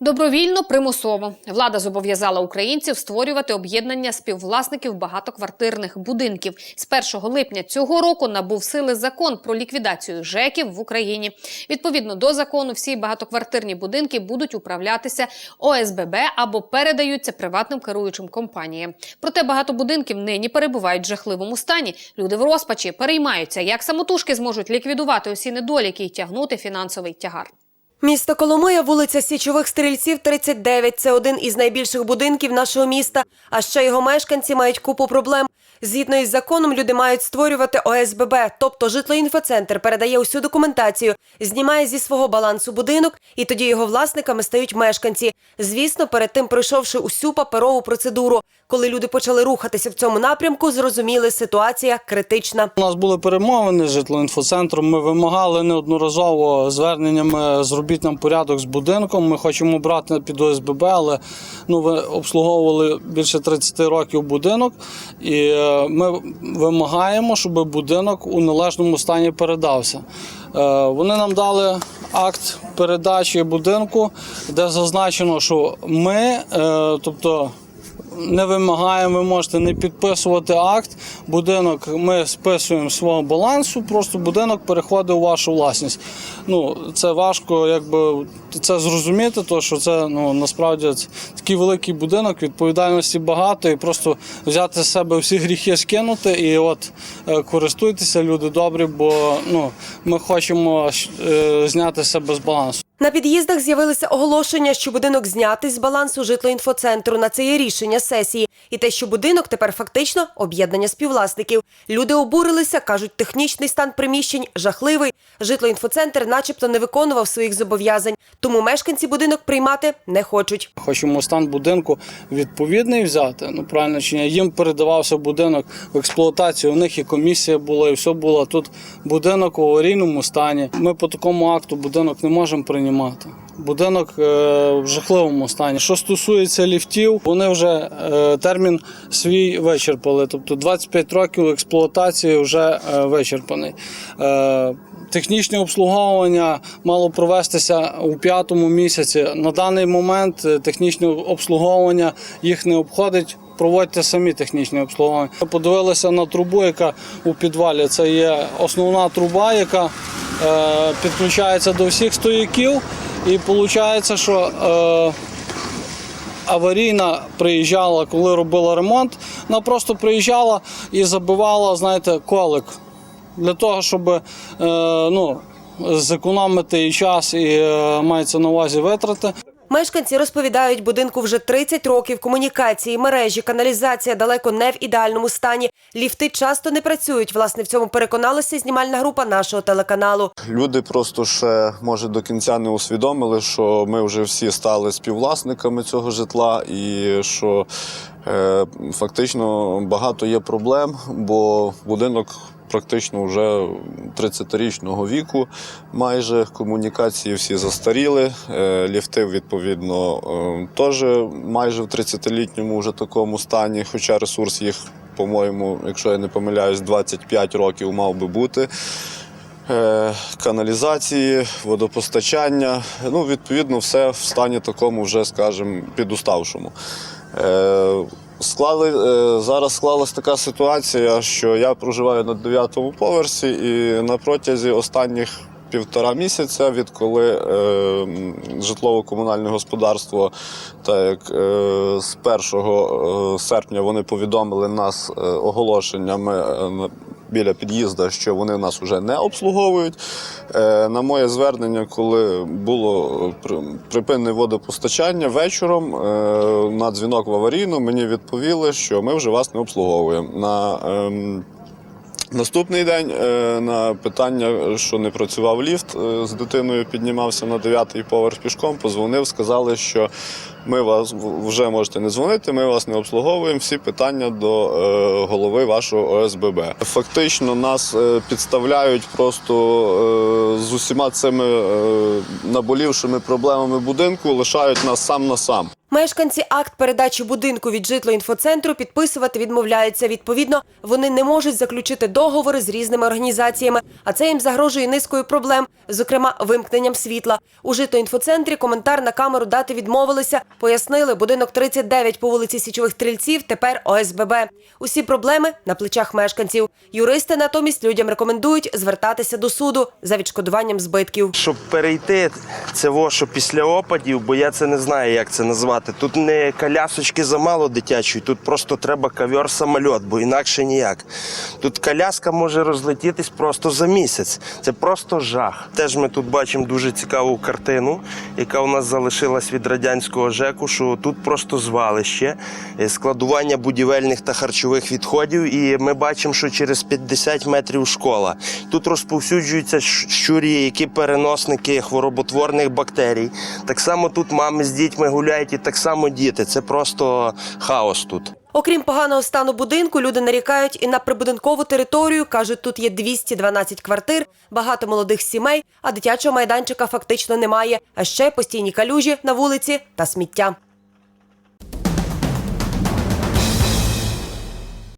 Добровільно примусово влада зобов'язала українців створювати об'єднання співвласників багатоквартирних будинків. З 1 липня цього року набув сили закон про ліквідацію ЖЕКів в Україні. Відповідно до закону, всі багатоквартирні будинки будуть управлятися ОСББ або передаються приватним керуючим компаніям. Проте багато будинків нині перебувають в жахливому стані. Люди в розпачі переймаються, як самотужки зможуть ліквідувати усі недоліки і тягнути фінансовий тягар. Місто Коломия, вулиця Січових Стрільців, 39. Це один із найбільших будинків нашого міста. А ще його мешканці мають купу проблем. Згідно із законом, люди мають створювати ОСББ, тобто житлоінфоцентр передає усю документацію, знімає зі свого балансу будинок, і тоді його власниками стають мешканці. Звісно, перед тим пройшовши усю паперову процедуру. Коли люди почали рухатися в цьому напрямку, зрозуміли, ситуація критична. У нас були перемовини з житлоінфоцентром. Ми вимагали неодноразово зверненнями зробіть нам порядок з будинком. Ми хочемо брати під ОСББ, але ну ви обслуговували більше 30 років будинок, і е, ми вимагаємо, щоб будинок у належному стані передався. Е, Вони нам дали акт передачі будинку, де зазначено, що ми, е, тобто не вимагаємо, ви можете не підписувати акт. Будинок ми списуємо свого балансу, просто будинок переходить у вашу власність. Ну, це важко, якби це зрозуміти, то що це ну насправді такий великий будинок, відповідальності багато, і просто взяти з себе всі гріхи скинути і от е, користуйтеся, люди добрі, бо ну ми хочемо е, зняти себе з балансу. На під'їздах з'явилися оголошення, що будинок знятий з балансу житлоінфоцентру. На це є рішення сесії. І те, що будинок тепер фактично об'єднання співвласників. Люди обурилися, кажуть, технічний стан приміщень жахливий. Житлоінфоцентр начебто не виконував своїх зобов'язань, тому мешканці будинок приймати не хочуть. Хочемо стан будинку відповідний взяти. Ну правильно чи ні? Їм передавався будинок в експлуатацію. У них і комісія була, і все було. Тут будинок в аварійному стані. Ми по такому акту будинок не можемо приймати. Будинок е, в жахливому стані. Що стосується ліфтів, вони вже е, термін свій вичерпали. Тобто 25 років експлуатації вже е, вичерпаний. Технічне обслуговування мало провестися у п'ятому місяці. На даний момент технічне обслуговування їх не обходить. Проводьте самі технічне обслуговування. Подивилися на трубу, яка у підвалі. Це є основна труба, яка підключається до всіх стояків. І виходить, що е, аварійна приїжджала, коли робила ремонт. Вона просто приїжджала і забивала, знаєте, колик для того, щоб е, ну, зекономити і час, і е, мається на увазі витрати. Мешканці розповідають, будинку вже 30 років. Комунікації, мережі, каналізація далеко не в ідеальному стані. Ліфти часто не працюють. Власне, в цьому переконалася знімальна група нашого телеканалу. Люди просто ще може до кінця не усвідомили, що ми вже всі стали співвласниками цього житла, і що е, фактично багато є проблем, бо будинок. Практично вже 30-річного віку, майже комунікації всі застаріли. е, Ліфти, відповідно, е, теж майже в 30-літньому вже такому стані, хоча ресурс їх, по-моєму, якщо я не помиляюсь, 25 років мав би бути. Е, каналізації, водопостачання. Ну, відповідно, все в стані такому вже, скажімо, підуставшому. Склали, е, зараз склалась така ситуація, що я проживаю на 9-му поверсі, і на протязі останніх півтора місяця, відколи е, житлово-комунальне господарство, так як е, з 1 е, серпня вони повідомили нас е, оголошеннями біля під'їзду, що вони нас вже не обслуговують. Е, на моє звернення, коли було е, при- припинене водопостачання вечором е, на дзвінок в аварійну, мені відповіли, що ми вже вас не обслуговуємо. На ем, Наступний день на питання, що не працював ліфт, з дитиною піднімався на дев'ятий поверх пішком, позвонив, сказали, що Ми вас вже можете не дзвонити. Ми вас не обслуговуємо. Всі питання до е, голови вашого ОСББ. Фактично нас е, підставляють просто е, з усіма цими наболівшими проблемами будинку, лишають нас сам на сам. Мешканці акт передачі будинку від житлоінфоцентру підписувати відмовляються. Відповідно, вони не можуть заключити договори з різними організаціями, а це їм загрожує низкою проблем, зокрема вимкненням світла. У житлоінфоцентрі коментар на камеру дати відмовилися. Пояснили, будинок 39 по вулиці Січових Стрільців тепер ОСББ. Усі проблеми на плечах мешканців. Юристи натомість людям рекомендують звертатися до суду за відшкодуванням збитків. Щоб перейти, це во, після опадів, бо я це не знаю, як це назвати. Тут не колясочки замало дитячої, тут просто треба ковер самольот, бо інакше ніяк. Тут коляска може розлетітись просто за місяць. Це просто жах. Теж ми тут бачимо дуже цікаву картину, яка у нас залишилась від радянського ЖЕКу, що тут просто звалище, е, складування будівельних та харчових відходів. І ми бачимо, що через 50 метрів школа. Тут розповсюджуються щурі, які переносники хвороботворних бактерій. Так само тут мами з дітьми гуляють, і так само діти. Це просто хаос тут. Окрім поганого стану будинку, люди нарікають і на прибудинкову територію. кажуть, тут є 212 квартир, багато молодих сімей, а дитячого майданчика фактично немає. А ще постійні калюжі на вулиці та сміття.